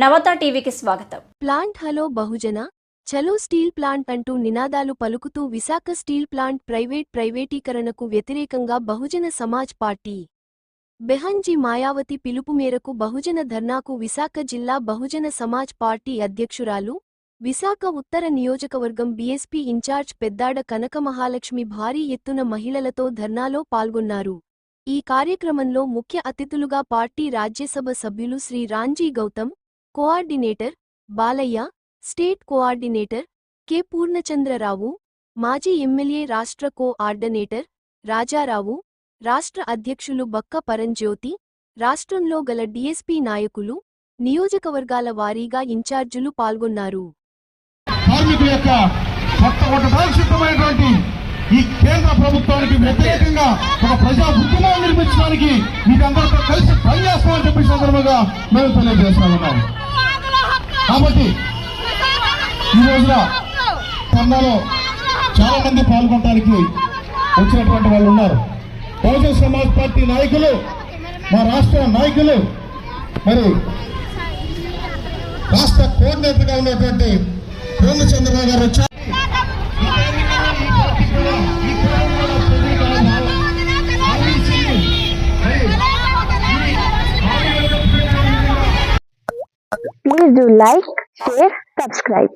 నవత టీవీకి స్వాగతం. Plant hello బహుజన చలో స్టీల్ ప్లాంట్ అంటూ నినాదాలు పలుకుతూ విశాఖ స్టీల్ ప్లాంట్ ప్రైవేట్ ప్రైవేటీకరణకు వ్యతిరేకంగా బహుజన సమాజ్ పార్టీ. బెహంజీ మాయావతి పిలుపు మేరకు బహుజన ధర్నాకు విశాఖ జిల్లా బహుజన సమాజ్ పార్టీ అధ్యక్షురాలు విశాఖ ఉత్తర నియోజకవర్గం బీఎస్పీ ఇన్ఛార్జ్ పెద్దాడ కనక మహాలక్ష్మి భారీ ఎత్తున మహిళలతో ధర్నాలో పాల్గొన్నారు. ఈ కార్యక్రమంలో ముఖ్య అతిథులుగా పార్టీ రాజ్యసభ సభ్యులు Shri Ramji Gautam coordinator Balayya state coordinator K. Purnachandra Rao మాజీ ఎమ్మెల్యే రాష్ట్ర కోఆర్డినేటర్ రాజారావు రాష్ట్ర అధ్యక్షులు బక్క పరంజ్యోతి రాష్ట్రంలో గల డీఎస్పీ నాయకులు నియోజకవర్గాల వారీగా ఇన్ఛార్జులు పాల్గొన్నారు. కార్మికుల యొక్క కొట్టగొట్టడానికి ఈ కేంద్ర ప్రభుత్వానికి వ్యతిరేకంగా ఒక ప్రజా ఉద్యమాన్ని నిర్మించడానికి మీరందరితో కలిసి పనిచేస్తామని చెప్పి సందర్భంగా మేము తెలియజేస్తా ఉన్నాం కాబట్టి ఈ రోజున ధర్నాలో చాలా మంది పాల్గొనడానికి వచ్చినటువంటి వాళ్ళు ఉన్నారు. బహుజన సమాజ్ పార్టీ నాయకులు మా రాష్ట్ర నాయకులు మరి రాష్ట్ర కోఆర్డినేటర్గా ఉన్నటువంటి చంద్రబాబు గారు do like, share, subscribe.